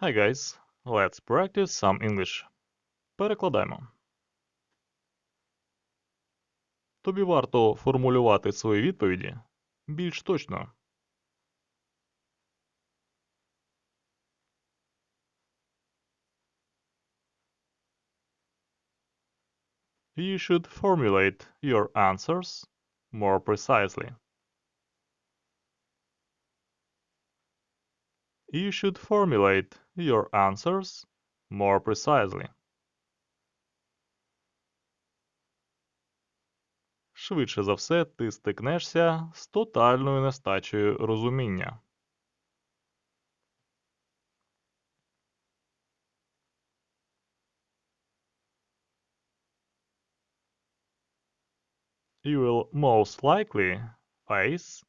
Hi guys, let's practice some English. Перекладаємо. Тобі варто формулювати свої відповіді більш точно. You should formulate your answers more precisely. You should formulate your answers more precisely. Швидше за все, ти стикнешся з тотальною нестачею розуміння. You will most likely face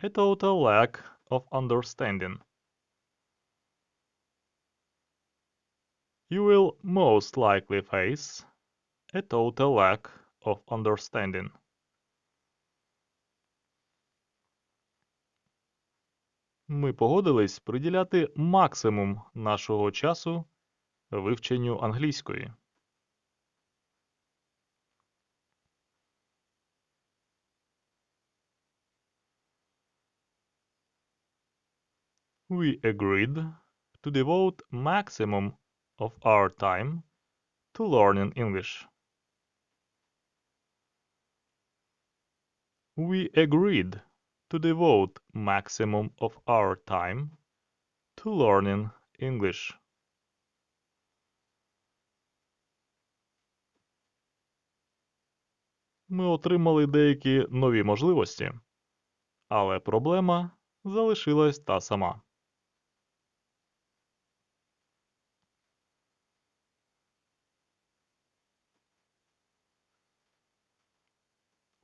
a total lack of understanding. You will most likely face a total lack of understanding. Ми погодились приділяти максимум нашого часу вивченню англійської. We agreed to devote maximum of our time to learning English. We agreed to devote maximum of our time to learning English. Ми отримали деякі нові можливості, але проблема залишилась та сама.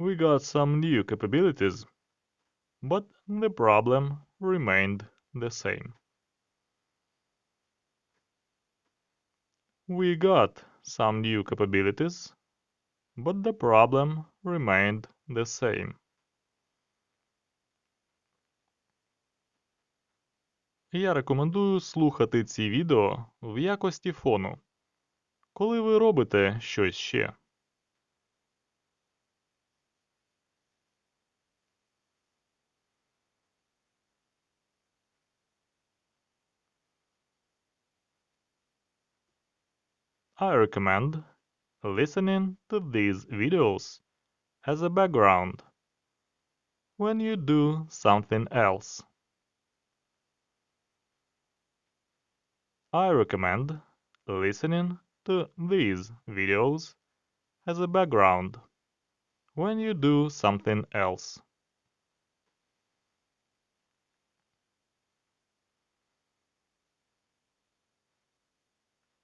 We got some new capabilities, but the problem remained the same. We got some new capabilities, but the problem remained the same. Я рекомендую слухати ці відео в якості фону, коли ви робите щось ще. I recommend listening to these videos as a background when you do something else. I recommend listening to these videos as a background when you do something else.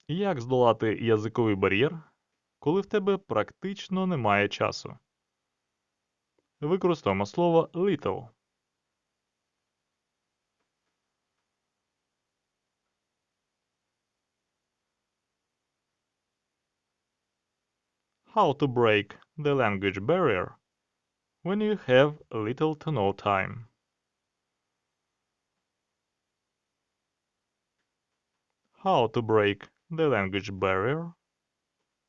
Як здолати язиковий бар'єр, коли в тебе практично немає часу? Використаємо слово little. How to break the language barrier when you have little to no time. How to break the language barrier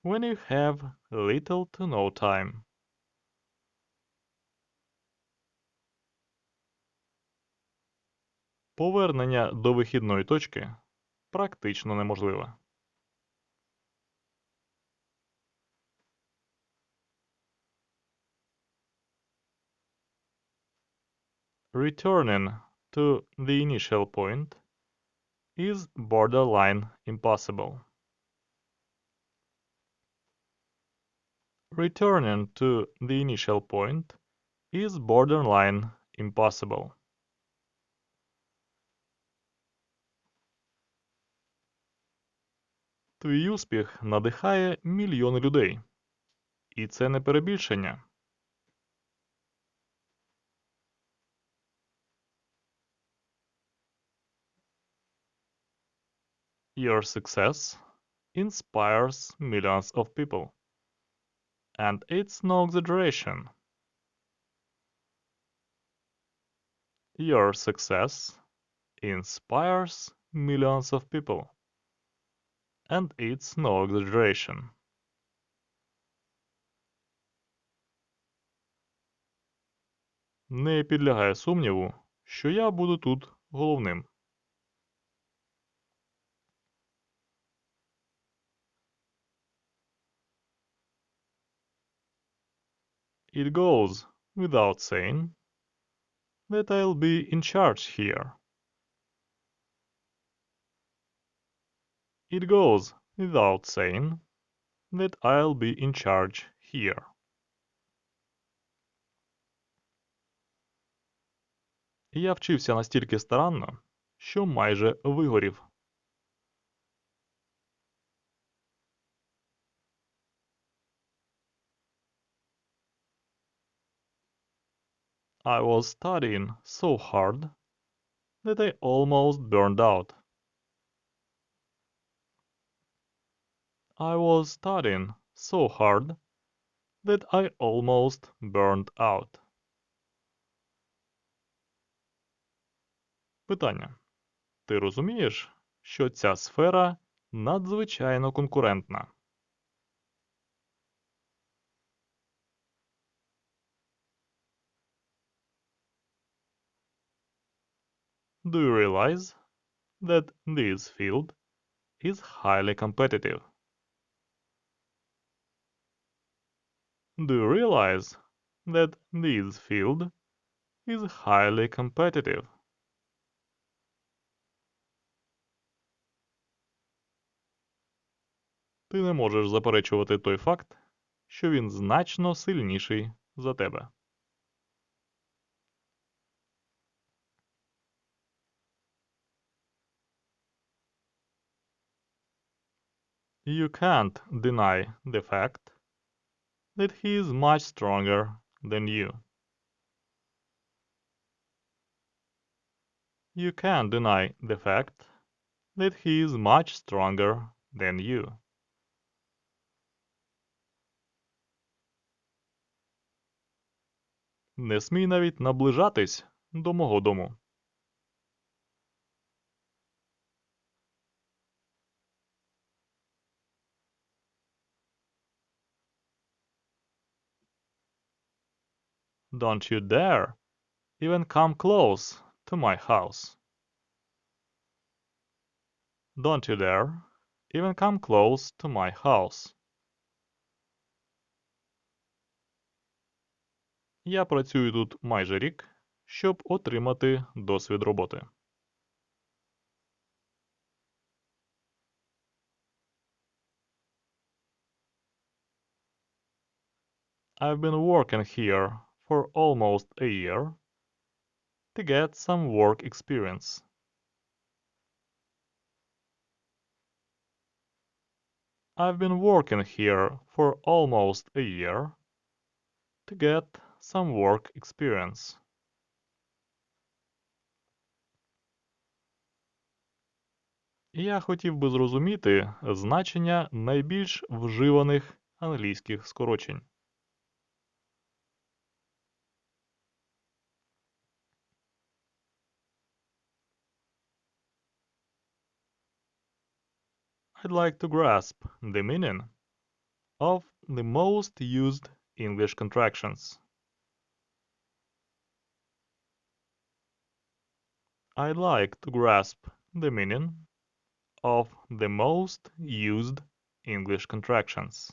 when you have little to no time. Повернення до вихідної точки практично неможливе. Returning to the initial point is borderline impossible. Returning to the initial point is borderline impossible. Твій успіх надихає мільйони людей. І це не перебільшення. Your success inspires millions of people. And it's no exaggeration. Your success inspires millions of people. And it's no exaggeration. Не підлягає сумніву, що я буду тут головним. It goes without saying that I'll be in charge here. It goes without saying that I'll be in charge here. Я вчився настільки старанно, що майже вигорів. I was studying so hard that I almost burned out. I was studying so hard that I almost burned out. Питання. Ти розумієш, що ця сфера надзвичайно конкурентна? Do you realize that this field is highly competitive? Do you realize that this field is highly competitive? Ти не можеш заперечувати той факт, що він значно сильніший за тебе. You can't deny the fact that he is much stronger than you. You can't deny the fact that he is much stronger than you. Не смій навіть наближатись до мого дому. Don't you dare even come close to my house. Don't you dare even come close to my house. Я працюю тут майже рік, щоб отримати досвід роботи. I've been working here for almost a year to get some work experience. I've been working here for almost a year to get some work experience. Я хотів би зрозуміти значення найбільш вживаних англійських скорочень. I'd like to grasp the meaning of the most used English contractions. I'd like to grasp the meaning of the most used English contractions.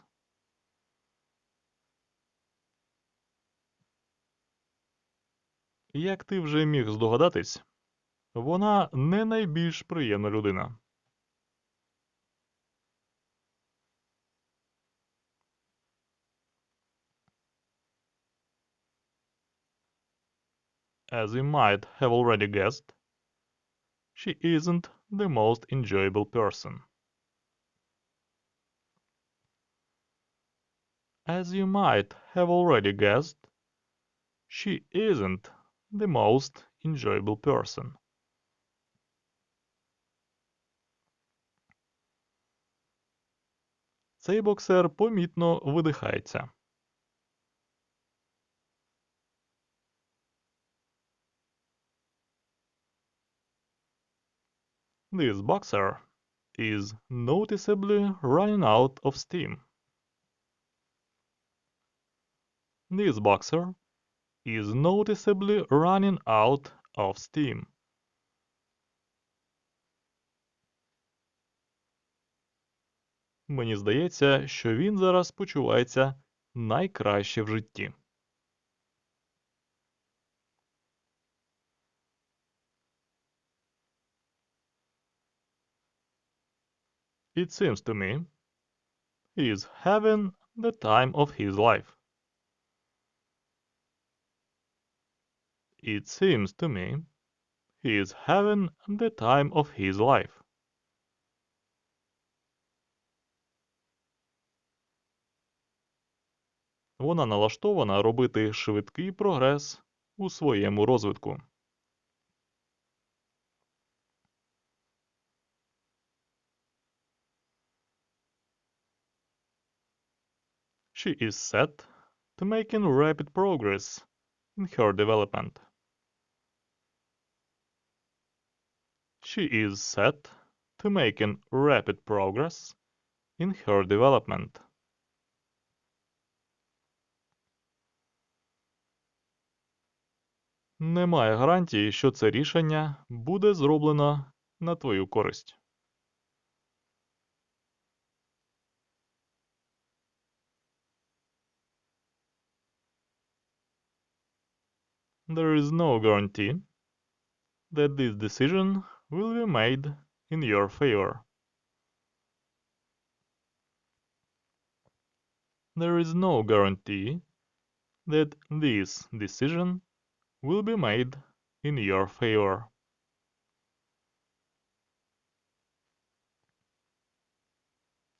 Як ти вже міг здогадатись, вона не найбільш приємна людина. As you might have already guessed, she isn't the most enjoyable person. As you might have already guessed, she isn't the most enjoyable person. Цей боксер помітно видихається. This boxer is noticeably running out of steam. This boxer is noticeably running out of steam. Мені здається, що він зараз почувається найкраще в житті. It seems to me is having the time of his life. It seems to me he is having the time of his life. Вона налаштована робити швидкий прогрес у своєму розвитку. She is set to making rapid progress in her development. She is set to making rapid progress in her development. Немає гарантії, що це рішення буде зроблено на твою користь. There is no guarantee that this decision will be made in your favor. There is no guarantee that this decision will be made in your favor.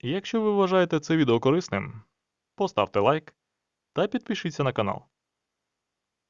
Якщо ви вважаєте це відео корисним, поставте лайк та підпишіться на канал.